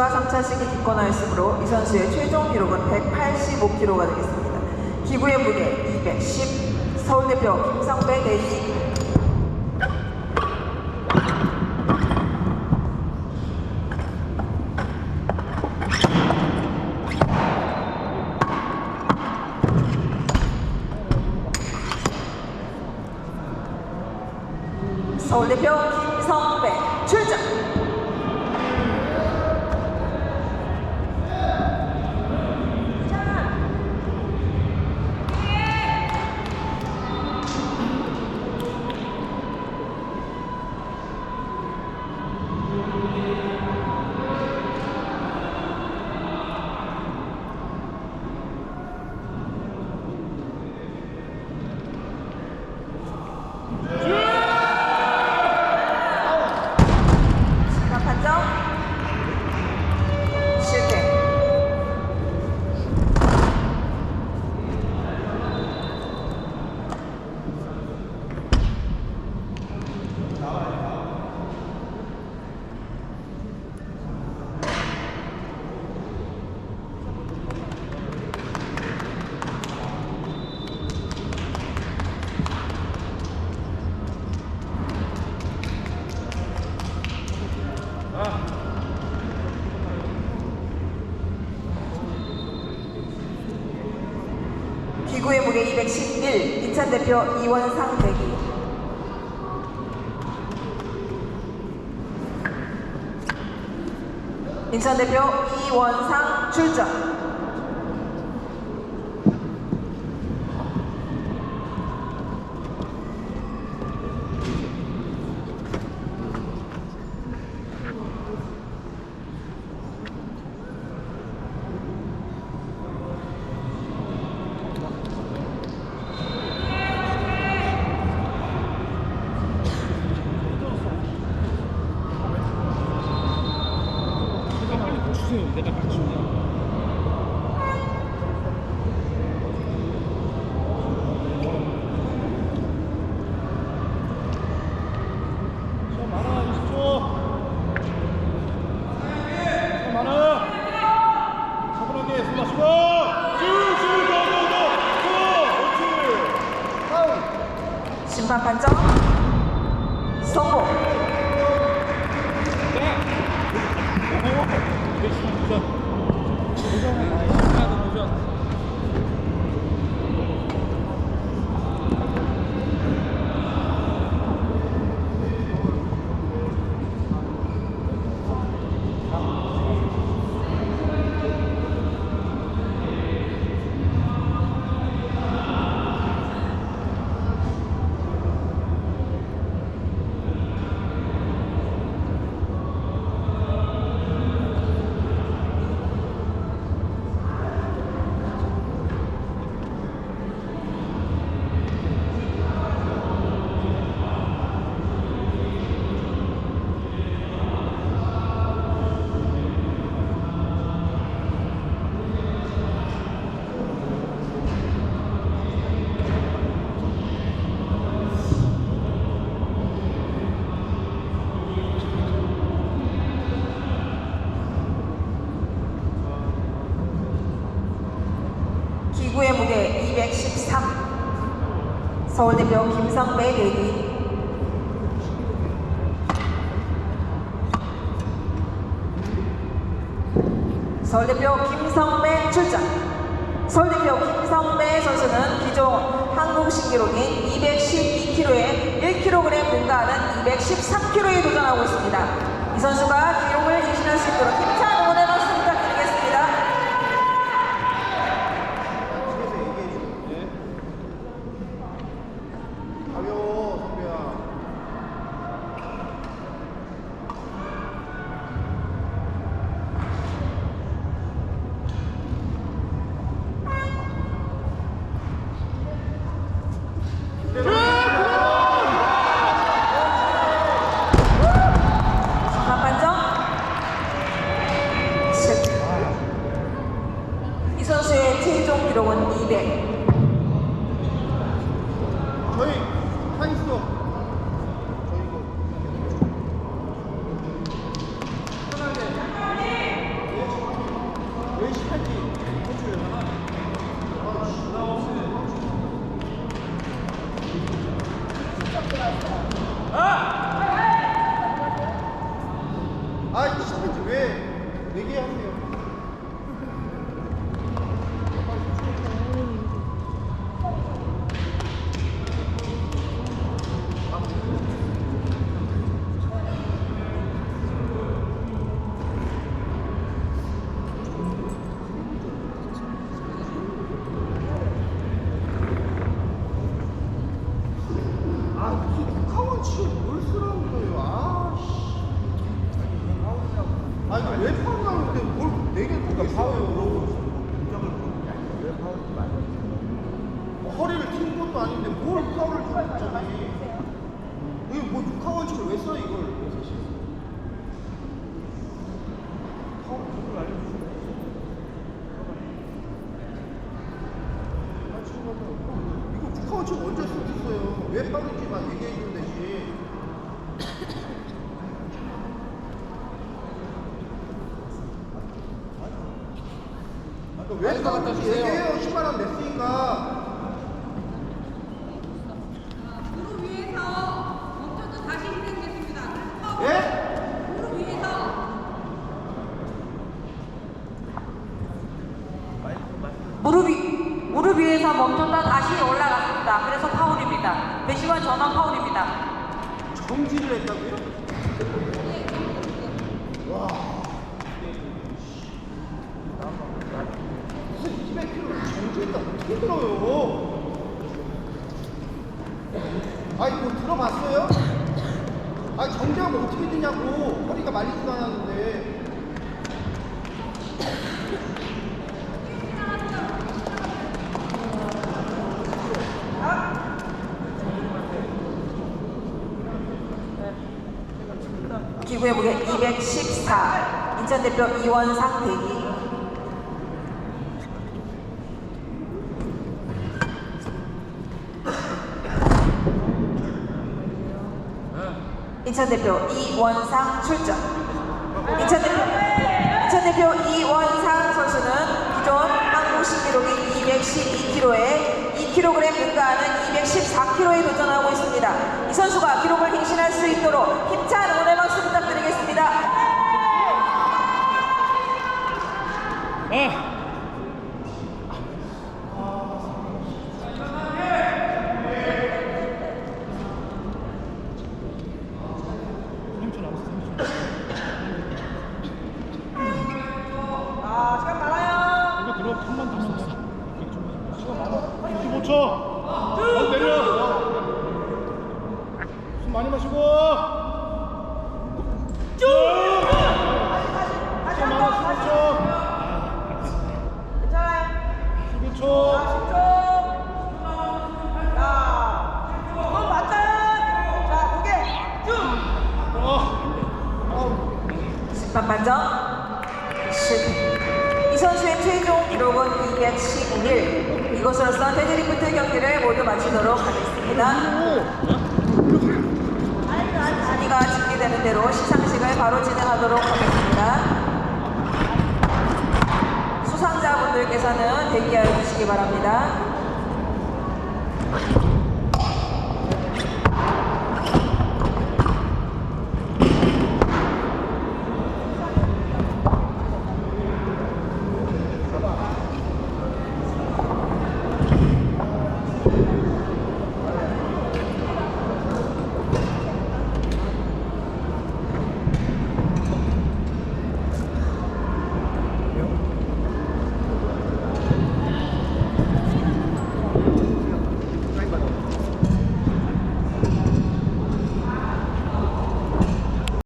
선수가 3차 시기 기권하였으므로 이 선수의 최종 기록은 185kg가 되겠습니다. 기구의 무게 210, 서울대표 김상배 대기 서울대표 김성배 출전! Yeah. 기구의 무게 211 인천 대표 이원상 대기. 인천 대표 이원상 출전 내가 빨리 주세요. 내가 빨리 주세요. 시간 많아, 20초. 시간 많아. 차분하게 숨 마시고. 쭉, 쭉, 더, 더, 더. 더. 옳지. 다운. 심판 판정 성공. 기구의 무게 213 서울대표 김성배 대기. 서울대표 김성배 출전. 서울대표 김성배 선수는 기존 한국 신기록인 212kg에 1kg 능가하는 213kg에 도전하고 있습니다. 이 선수가 기록을 임신할 수 있도록 응 네. 저희 타이스도. 저희 이거 편하게. 10시 8시 북한원치에 뭘 쓰라는 거예요? 아 씨. 아니 왜 파울하는데 뭘 내게 또 있어요? 뭐 허리를 튕은 것도 아닌데 뭘 파울을 줘 갑자기? 이게 뭐 북한원치를 왜써 이걸? 파울 그걸 알려주시면 아, 지금 봐봐. 이거 북한원치 언제 쓰셨어요? 왜 빠른지만 얘기해 주면 되지. 왜 빠른지 얘기해요. 10만 원 냈으니까. 무릎 위에서 멈춰도 다시 진행되겠습니다. 그래서 예? 무릎 위에서 무릎 위, 무릎 위에서 멈췄다 다시 올라갔습니다. 그래서 파울입니다. 배시원 전원 파울입니다. 정지를 했다고요? 300km를 정주했다 어떻게 들어요? 아이 뭐 들어봤어요? 아 정지하면 어떻게 되냐고 허리가 말리지 않았는데 기부의 무게 214 인천 대표 이원상 대기 인천 대표 이원상 출전. 인천 대표 인천 대표 이원상 선수는 기존 한국 신기록인 212kg에 2kg 능가하는 214kg에 도전하고 있습니다. 이 선수가 기록을 갱신할 수 있도록 211. 이것으로써 데드리프트 경기를 모두 마치도록 하겠습니다. 단위가 집계되는 대로 시상식을 바로 진행하도록 하겠습니다. 수상자분들께서는 대기하여 주시기 바랍니다.